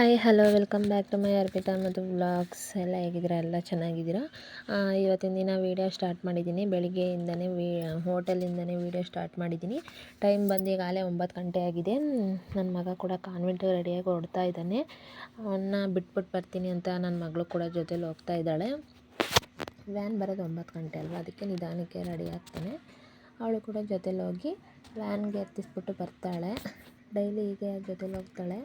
Hi hello welcome back to my Arpita ಮತ್ತು vlogs ಎಲ್ಲ ಹೇಗಿದ್ದೀರಾ? ಎಲ್ಲ ಚೆನ್ನಾಗಿದ್ದೀರಾ? ಇವತ್ತಿನ ದಿನ ವೀಡಿಯೋ ಸ್ಟಾರ್ಟ್ ಮಾಡಿದ್ದೀನಿ. ಬೆಳಿಗ್ಗೆಯಿಂದನೇ ವೀ, ಹೋಟೆಲಿಂದನೇ ವೀಡಿಯೋ ಸ್ಟಾರ್ಟ್ ಮಾಡಿದ್ದೀನಿ. ಟೈಮ್ ಬಂದು ಈಗಾಗಲೇ ಒಂಬತ್ತು ಗಂಟೆ ಆಗಿದೆ. ನನ್ನ ಮಗ ಕೂಡ ಕಾನ್ವೆಂಟ್ ರೆಡಿಯಾಗಿ ಹೊಡ್ತಾ ಇದ್ದಾನೆ. ಅವನ್ನ ಬಿಟ್ಬಿಟ್ಟು ಬರ್ತೀನಿ ಅಂತ ನನ್ನ ಮಗಳು ಕೂಡ ಜೊತೇಲಿ ಹೋಗ್ತಾ ಇದ್ದಾಳೆ. ವ್ಯಾನ್ ಬರೋದು ಒಂಬತ್ತು ಗಂಟೆ ಅಲ್ವಾ? ಅದಕ್ಕೆ ನಿಧಾನಕ್ಕೆ ರೆಡಿ ಆಗ್ತಾನೆ. ಅವಳು ಕೂಡ ಜೊತೇಲಿ ಹೋಗಿ ವ್ಯಾನ್ಗೆ ಹತ್ತಿಸ್ಬಿಟ್ಟು ಬರ್ತಾಳೆ. ಡೈಲಿ ಹೀಗೆ ಜೊತೇಲಿ ಹೋಗ್ತಾಳೆ.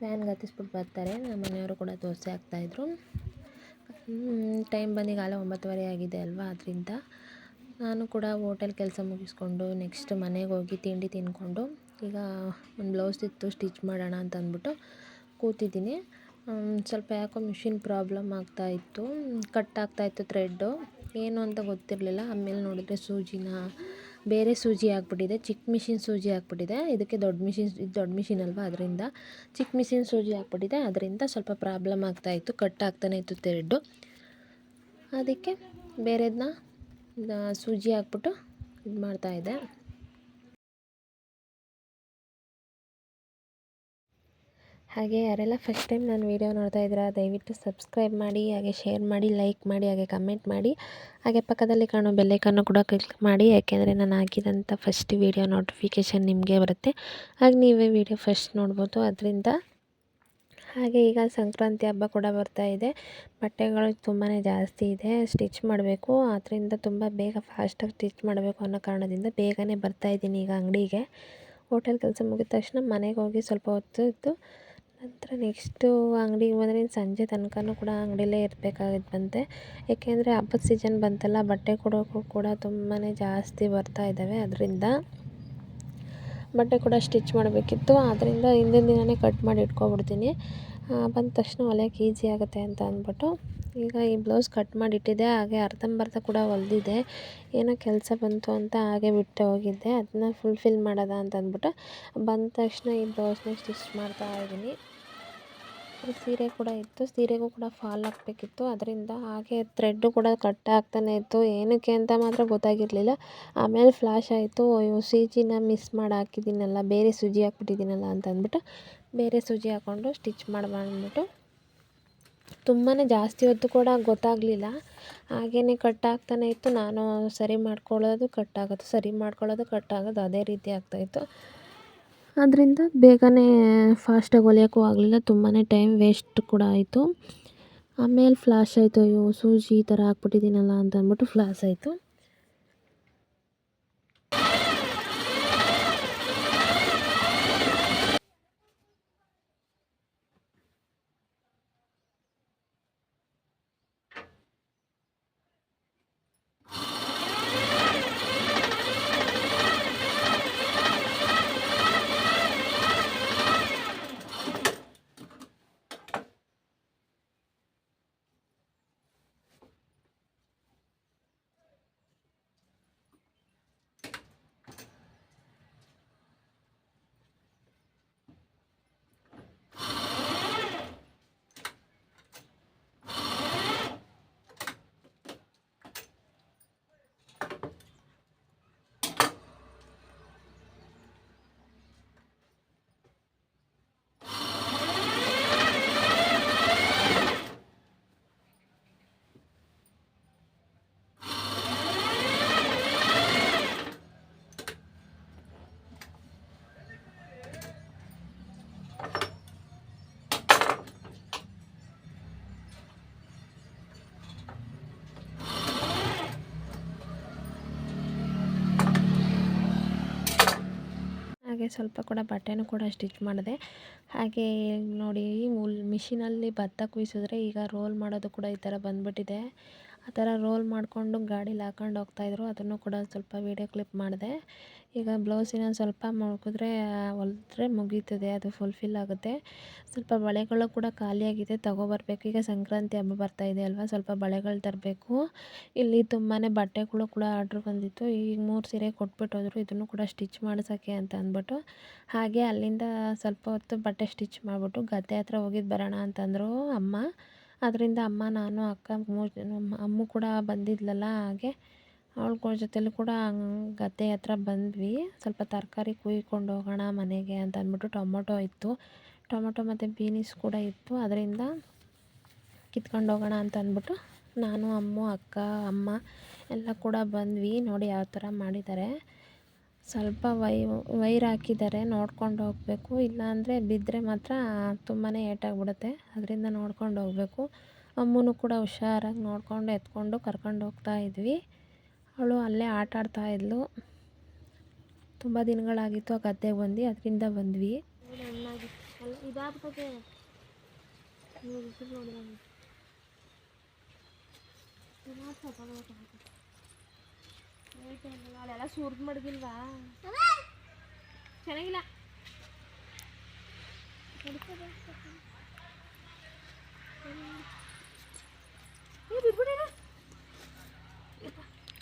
ವ್ಯಾನ್ಗೆ ಹತ್ತಿಸ್ಬಿಟ್ಟು ಬರ್ತಾರೆ. ನಮ್ಮ ಮನೆಯವರು ಕೂಡ ದೋಸೆ ಹಾಕ್ತಾಯಿದ್ರು ಟೈಮ್ ಬಂದಿಗೆ ಈಗಾಗಲೇ ಒಂಬತ್ತುವರೆ ಆಗಿದೆ ಅಲ್ವಾ ಅದರಿಂದ. ನಾನು ಕೂಡ ಹೋಟೆಲ್ ಕೆಲಸ ಮುಗಿಸ್ಕೊಂಡು ನೆಕ್ಸ್ಟ್ ಮನೆಗೆ ಹೋಗಿ ತಿಂಡಿ ತಿಂದ್ಕೊಂಡು ಈಗ ಒಂದು ಬ್ಲೌಸ್ ಇತ್ತು, ಸ್ಟಿಚ್ ಮಾಡೋಣ ಅಂತ ಅಂದ್ಬಿಟ್ಟು ಕೂತಿದ್ದೀನಿ ಸ್ವಲ್ಪ ಯಾಕೋ ಮಿಷಿನ್ ಪ್ರಾಬ್ಲಮ್ ಆಗ್ತಾ ಇತ್ತು. ಕಟ್ ಆಗ್ತಾ ಇತ್ತು ಥ್ರೆಡ್ಡು. ಏನು ಅಂತ ಗೊತ್ತಿರಲಿಲ್ಲ. ಆಮೇಲೆ ನೋಡಿದರೆ ಸೂಜಿನ ಬೇರೆ ಸೂಜಿ ಆಗಿಬಿಟ್ಟಿದೆ, ಚಿಕ್ಕ ಮಿಷಿನ್ ಸೂಜಿ ಹಾಕ್ಬಿಟ್ಟಿದೆ ಇದಕ್ಕೆ ದೊಡ್ಡ ಮಿಷಿನ್, ಇದು ದೊಡ್ಡ ಮಿಷಿನ್ ಅಲ್ವಾ ಅದರಿಂದ. ಚಿಕ್ಕ ಮಿಷಿನ್ ಸೂಜಿ ಹಾಕ್ಬಿಟ್ಟಿದೆ ಅದರಿಂದ ಸ್ವಲ್ಪ ಪ್ರಾಬ್ಲಮ್ ಆಗ್ತಾ ಇತ್ತು, ಕಟ್ ಆಗ್ತಾನೆ ಇತ್ತು ತೆರೆಡ್ಡು ಅದಕ್ಕೆ ಬೇರೆದನ್ನ ಸೂಜಿ ಹಾಕ್ಬಿಟ್ಟು ಇದು ಮಾಡ್ತಾಯಿದ್ದೆ ಹಾಗೆ ಯಾರೆಲ್ಲ ಫಸ್ಟ್ ಟೈಮ್ ನಾನು ವೀಡಿಯೋ ನೋಡ್ತಾ ಇದ್ದೀರಾ, ದಯವಿಟ್ಟು ಸಬ್ಸ್ಕ್ರೈಬ್ ಮಾಡಿ, ಹಾಗೆ ಶೇರ್ ಮಾಡಿ ಲೈಕ್ ಮಾಡಿ, ಹಾಗೆ ಕಮೆಂಟ್ ಮಾಡಿ. ಹಾಗೆ ಪಕ್ಕದಲ್ಲಿ ಕಾಣೋ ಬೆಲ್ಲೈಕನ್ನು ಕೂಡ ಕ್ಲಿಕ್ ಮಾಡಿ, ಯಾಕೆಂದರೆ ನಾನು ಹಾಕಿದಂಥ ಫಸ್ಟ್ ವೀಡಿಯೋ ನೋಟಿಫಿಕೇಷನ್ ನಿಮಗೆ ಬರುತ್ತೆ. ಹಾಗೆ ನೀವೇ ವೀಡಿಯೋ ಫಸ್ಟ್ ನೋಡ್ಬೋದು ಅದರಿಂದ. ಹಾಗೆ ಈಗ ಸಂಕ್ರಾಂತಿ ಹಬ್ಬ ಕೂಡ ಬರ್ತಾ ಇದೆ. ಬಟ್ಟೆಗಳು ತುಂಬಾ ಜಾಸ್ತಿ ಇದೆ ಸ್ಟಿಚ್ ಮಾಡಬೇಕು. ಅದರಿಂದ ತುಂಬ ಬೇಗ ಫಾಸ್ಟಾಗಿ ಸ್ಟಿಚ್ ಮಾಡಬೇಕು ಅನ್ನೋ ಕಾರಣದಿಂದ ಬೇಗನೆ ಬರ್ತಾ ಇದ್ದೀನಿ ಈಗ ಅಂಗಡಿಗೆ. ಹೋಟೆಲ್ ಕೆಲಸ ಮುಗಿದ ತಕ್ಷಣ ಮನೆಗೆ ಹೋಗಿ ಸ್ವಲ್ಪ ಹೊತ್ತು ನಂತರ ನೆಕ್ಸ್ಟು ಅಂಗ್ಡಿಗೆ ಬಂದರೆ ಇನ್ನು ಸಂಜೆ ತನಕನೂ ಕೂಡ ಅಂಗಡಿಲೇ ಇರಬೇಕಾಗಿತ್ತು ಬಂತೆ ಏಕೆಂದರೆ ಹಬ್ಬದ ಸೀಸನ್ ಬಂತಲ್ಲ, ಬಟ್ಟೆ ಕೊಡೋಕ್ಕೂ ಕೂಡ ತುಂಬಾ ಜಾಸ್ತಿ ಬರ್ತಾ ಇದ್ದಾವೆ ಅದರಿಂದ. ಬಟ್ಟೆ ಕೂಡ ಸ್ಟಿಚ್ ಮಾಡಬೇಕಿತ್ತು ಆದ್ದರಿಂದ ಹಿಂದಿನ ದಿನವೇ ಕಟ್ ಮಾಡಿ ಇಟ್ಕೊಬಿಡ್ತೀನಿ. ಬಂದ ತಕ್ಷಣ ಹೊಲಿಯೋಕೆ ಈಸಿ ಆಗುತ್ತೆ ಅಂತ ಅಂದ್ಬಿಟ್ಟು. ಈಗ ಈ ಬ್ಲೌಸ್ ಕಟ್ ಮಾಡಿ ಇಟ್ಟಿದ್ದೆ ಹಾಗೆ ಅರ್ಧಂಬರ್ಧ ಕೂಡ ಹೊಲ್ದಿದೆ. ಏನೋ ಕೆಲಸ ಬಂತು ಅಂತ ಹಾಗೆ ಬಿಟ್ಟು ಹೋಗಿದ್ದೆ. ಅದನ್ನ ಫುಲ್ಫಿಲ್ ಮಾಡೋದ ಅಂತ ಅಂದ್ಬಿಟ್ಟು ಬಂದ ತಕ್ಷಣ ಈ ಬ್ಲೌಸ್ನ ಸ್ಟಿಚ್ ಮಾಡ್ತಾ ಇದ್ದೀನಿ. ಸೀರೆ ಕೂಡ ಇತ್ತು. ಸೀರೆಗೂ ಕೂಡ ಫಾಲ್ ಹಾಕಬೇಕಿತ್ತು. ಅದರಿಂದ ಹಾಗೆ ಥ್ರೆಡ್ಡು ಕೂಡ ಕಟ್ ಆಗ್ತಾನೆ ಇತ್ತು. ಏನಕ್ಕೆ ಅಂತ ಮಾತ್ರ ಗೊತ್ತಾಗಿರಲಿಲ್ಲ. ಆಮೇಲೆ ಫ್ಲ್ಯಾಶ್ ಆಯಿತು. ಅಯ್ಯೋ ಸೂಜಿನ ಮಿಸ್ ಮಾಡಿ ಹಾಕಿದ್ದೀನಲ್ಲ, ಬೇರೆ ಸೂಜಿ ಹಾಕ್ಬಿಟ್ಟಿದ್ದೀನಲ್ಲ ಅಂತ ಅಂದ್ಬಿಟ್ಟು ಬೇರೆ ಸೂಜಿ ಹಾಕ್ಕೊಂಡು ಸ್ಟಿಚ್ ಮಾಡಿ ಬಂದ್ಬಿಟ್ಟು ತುಂಬಾ ಜಾಸ್ತಿ ಹೊತ್ತು ಕೂಡ ಗೊತ್ತಾಗಲಿಲ್ಲ. ಹಾಗೇ ಕಟ್ ಆಗ್ತಾನೆ ಇತ್ತು. ನಾನು ಸರಿ ಮಾಡ್ಕೊಳ್ಳೋದು ಕಟ್ ಆಗೋದು, ಸರಿ ಮಾಡ್ಕೊಳ್ಳೋದು ಕಟ್ ಆಗೋದು ಅದೇ ರೀತಿ ಆಗ್ತಾಯಿತ್ತು ಅದರಿಂದ ಬೇಗನೆ ಫಾಸ್ಟಾಗಿ ಹೊಲಿಯೋಕ್ಕೂ ಆಗಲಿಲ್ಲ. ತುಂಬಾ ಟೈಮ್ ವೇಸ್ಟ್ ಕೂಡ ಆಯಿತು. ಆಮೇಲೆ ಫ್ಲಾಶ್ ಆಯಿತು. ಅಯ್ಯೋ, ಸೂಜಿ ಈ ಥರ ಹಾಕ್ಬಿಟ್ಟಿದ್ದೀನಲ್ಲ ಅಂತ ಅಂದ್ಬಿಟ್ಟು ಫ್ಲಾಶ್ ಆಯಿತು. ಹಾಗೆ ಸ್ವಲ್ಪ ಕೂಡ ಬಟ್ಟೆನೂ ಕೂಡ ಸ್ಟಿಚ್ ಮಾಡಿದೆ. ಹಾಗೆ ನೋಡಿ ಮಿಷಿನಲ್ಲಿ ಭತ್ತ ಕುಯ್ಸಿದ್ರೆ ಈಗ ರೋಲ್ ಮಾಡೋದು ಕೂಡ ಈ ಥರ ಬಂದ್ಬಿಟ್ಟಿದೆ. ಆ ಥರ ರೋಲ್ ಮಾಡಿಕೊಂಡು ಗಾಡೀಲಿ ಹಾಕೊಂಡು ಹೋಗ್ತಾಯಿದ್ರು ಅದನ್ನು ಕೂಡ ಸ್ವಲ್ಪ ವೀಡಿಯೋ ಕ್ಲಿಪ್ ಮಾಡಿದೆ. ಈಗ ಬ್ಲೌಸಿನ ಸ್ವಲ್ಪ ಮುಗಿದ್ರೆ ಹೊಲಿದ್ರೆ ಮುಗೀತದೆ, ಅದು ಫುಲ್ಫಿಲ್ ಆಗುತ್ತೆ. ಸ್ವಲ್ಪ ಬಳೆಗಳು ಕೂಡ ಖಾಲಿಯಾಗಿದೆ, ತಗೊಬರ್ಬೇಕು. ಈಗ ಸಂಕ್ರಾಂತಿ ಹಬ್ಬ ಇದೆ ಅಲ್ವಾ, ಸ್ವಲ್ಪ ಬಳೆಗಳು ತರಬೇಕು. ಇಲ್ಲಿ ತುಂಬಾ ಬಟ್ಟೆಗಳು ಕೂಡ ಆರ್ಡ್ರ್ ಬಂದಿತ್ತು. ಈಗ ಮೂರು ಸೀರೆ ಕೊಟ್ಬಿಟ್ಟು ಹೋದರು. ಇದನ್ನು ಕೂಡ ಸ್ಟಿಚ್ ಮಾಡ್ಸೋಕ್ಕೆ ಅಂತ ಅಂದ್ಬಿಟ್ಟು. ಹಾಗೆ ಅಲ್ಲಿಂದ ಸ್ವಲ್ಪ ಹೊತ್ತು ಬಟ್ಟೆ ಸ್ಟಿಚ್ ಮಾಡಿಬಿಟ್ಟು ಗದ್ದೆ ಹತ್ರ ಹೋಗಿದ್ದು ಬರೋಣ ಅಂತಂದರು ಅಮ್ಮ. ಅದರಿಂದ ಅಮ್ಮ, ನಾನು, ಅಕ್ಕ, ಮೂರು ಜನ, ಅಮ್ಮು ಕೂಡ ಬಂದಿದ್ಲಲ್ಲ, ಹಾಗೆ ಅವಳ ಜೊತೆಲೂ ಕೂಡ ಗದ್ದೆ ಹತ್ರ ಬಂದ್ವಿ. ಸ್ವಲ್ಪ ತರಕಾರಿ ಕುಯ್ಕೊಂಡು ಹೋಗೋಣ ಮನೆಗೆ ಅಂತ ಅಂದ್ಬಿಟ್ಟು ಟೊಮೊಟೊ ಇತ್ತು. ಟೊಮೊಟೊ ಮತ್ತು ಬೀನಿಸ್ ಕೂಡ ಇತ್ತು. ಅದರಿಂದ ಕಿತ್ಕೊಂಡು ಹೋಗೋಣ ಅಂತ ಅಂದ್ಬಿಟ್ಟು ನಾನು, ಅಮ್ಮ, ಅಕ್ಕ, ಅಮ್ಮ ಎಲ್ಲ ಕೂಡ ಬಂದ್ವಿ. ನೋಡಿ ಯಾವ ಥರ ಮಾಡಿದ್ದಾರೆ. ಸ್ವಲ್ಪ ವೈ, ವೈರ್ ಹಾಕಿದ್ದಾರೆ, ನೋಡ್ಕೊಂಡು ಹೋಗಬೇಕು. ಇಲ್ಲಾಂದರೆ ಬಿದ್ದರೆ ಮಾತ್ರ ತುಂಬಾ ಏಟಾಗ್ಬಿಡುತ್ತೆ. ಅದರಿಂದ ನೋಡ್ಕೊಂಡು ಹೋಗಬೇಕು. ಅಮ್ಮನೂ ಕೂಡ ಹುಷಾರಾಗಿ ನೋಡಿಕೊಂಡು ಎತ್ಕೊಂಡು ಕರ್ಕೊಂಡು ಹೋಗ್ತಾ ಇದ್ವಿ. ಅವಳು ಅಲ್ಲೇ ಆಟ ಆಡ್ತಾ ಇದ್ಲು. ತುಂಬ ದಿನಗಳಾಗಿತ್ತು ಆ ಗದ್ದೆಗೆ ಬಂದು, ಅದರಿಂದ ಬಂದ್ವಿ. ಇದಾಗ್ತದೆ ಅಲ್ಲೆಲ್ಲ ಸುರ್ದು ಮಡಗಿಲ್ವಾ ಚೆನ್ನಾಗಿಲ್ಲ.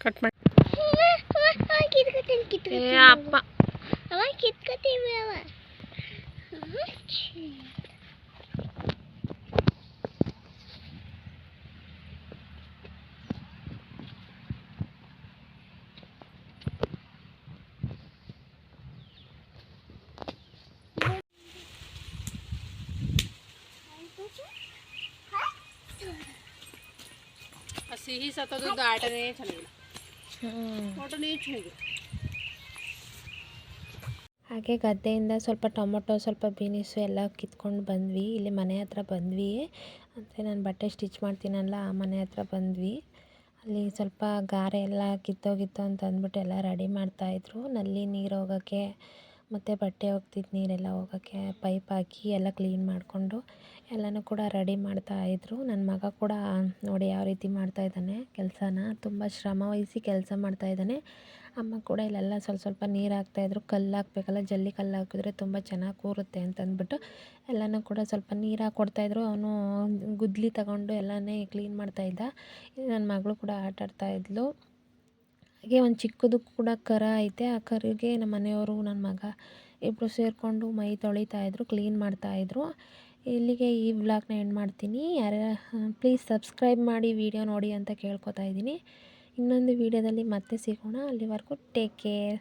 ಕಟ್ ಮಾಡಿ ಅಪ್ಪ. ಅವ ಕಿತ್ಕೋತೀವಿ ಅವ. ಸಿಹಿ ಆಟನೇ ಚೆನ್ನಾಗಿಲ್ಲ. ಚೆನ್ನಾಗಿಲ್ಲ. ಹಾಗೆ ಗದ್ದೆಯಿಂದ ಸ್ವಲ್ಪ ಟೊಮೊಟೊ ಸ್ವಲ್ಪ ಬೀನಿಸು ಎಲ್ಲ ಕಿತ್ಕೊಂಡು ಬಂದ್ವಿ. ಇಲ್ಲಿ ಮನೆ ಹತ್ರ ಬಂದ್ವಿ ಅಂದರೆ ನಾನು ಬಟ್ಟೆ ಸ್ಟಿಚ್ ಮಾಡ್ತೀನಲ್ಲ ಆ ಮನೆ ಹತ್ರ ಬಂದ್ವಿ. ಅಲ್ಲಿ ಸ್ವಲ್ಪ ಗಾರೆ ಎಲ್ಲ ಕಿತ್ತೋಗಿತ್ತು ಅಂತ ಅಂದ್ಬಿಟ್ಟು ಎಲ್ಲ ರೆಡಿ ಮಾಡ್ತಾಯಿದ್ರು ನಲ್ಲಿ ನೀರು ಹೋಗೋಕ್ಕೆ ಮತ್ತು ಬಟ್ಟೆ ಒಗ್ದಿದ್ದ ನೀರೆಲ್ಲ ಹೋಗೋಕ್ಕೆ ಪೈಪ್ ಹಾಕಿ ಎಲ್ಲ ಕ್ಲೀನ್ ಮಾಡಿಕೊಂಡು ಎಲ್ಲನೂ ಕೂಡ ರೆಡಿ ಮಾಡ್ತಾಯಿದ್ರು ನನ್ನ ಮಗ ಕೂಡ ನೋಡಿ ಯಾವ ರೀತಿ ಮಾಡ್ತಾಯಿದ್ದಾನೆ ಕೆಲಸನ. ತುಂಬ ಶ್ರಮ ವಹಿಸಿ ಕೆಲಸ ಮಾಡ್ತಾಯಿದ್ದಾನೆ ಅಮ್ಮ ಕೂಡ ಇಲ್ಲೆಲ್ಲ ಸ್ವಲ್ಪ ಸ್ವಲ್ಪ ನೀರು ಹಾಕ್ತಾಯಿದ್ರು ಕಲ್ಲು ಹಾಕ್ಬೇಕಲ್ಲ, ಜಲ್ಲಿ ಕಲ್ಲು ಹಾಕಿದ್ರೆ ತುಂಬ ಚೆನ್ನಾಗಿ ಕೂರುತ್ತೆ ಅಂತಂದ್ಬಿಟ್ಟು ಎಲ್ಲನೂ ಕೂಡ ಸ್ವಲ್ಪ ನೀರು ಹಾಕಿ ಕೊಡ್ತಾಯಿದ್ರು ಅವನು ಗುದ್ಲಿ ತಗೊಂಡು ಎಲ್ಲನೇ ಕ್ಲೀನ್ ಮಾಡ್ತಾಯಿದ್ದ ನನ್ನ ಮಗಳು ಕೂಡ ಆಟ ಇದ್ಲು. ಹಾಗೆ ಒಂದು ಚಿಕ್ಕದು ಕೂಡ ಕರ ಐತೆ. ಆ ಕರಿಗೆ ನಮ್ಮ ಮನೆಯವರು ನನ್ನ ಮಗ ಇಬ್ಬರು ಸೇರಿಕೊಂಡು ಮೈ ತೊಳಿತಾ ಇದ್ದರು ಕ್ಲೀನ್ ಮಾಡ್ತಾಯಿದ್ರು ಇಲ್ಲಿಗೆ ಈ ವ್ಲಾಗ್ನ ಎಂಡ್ ಮಾಡ್ತೀನಿ. ಯಾರ, ಪ್ಲೀಸ್ ಸಬ್ಸ್ಕ್ರೈಬ್ ಮಾಡಿ ವಿಡಿಯೋ ನೋಡಿ ಅಂತ ಕೇಳ್ಕೊತಾ ಇದ್ದೀನಿ. ಇನ್ನೊಂದು ವಿಡಿಯೋದಲ್ಲಿ ಮತ್ತೆ ಸಿಗೋಣ. ಅಲ್ಲಿವರೆಗೂ ಟೇಕ್ ಕೇರ್.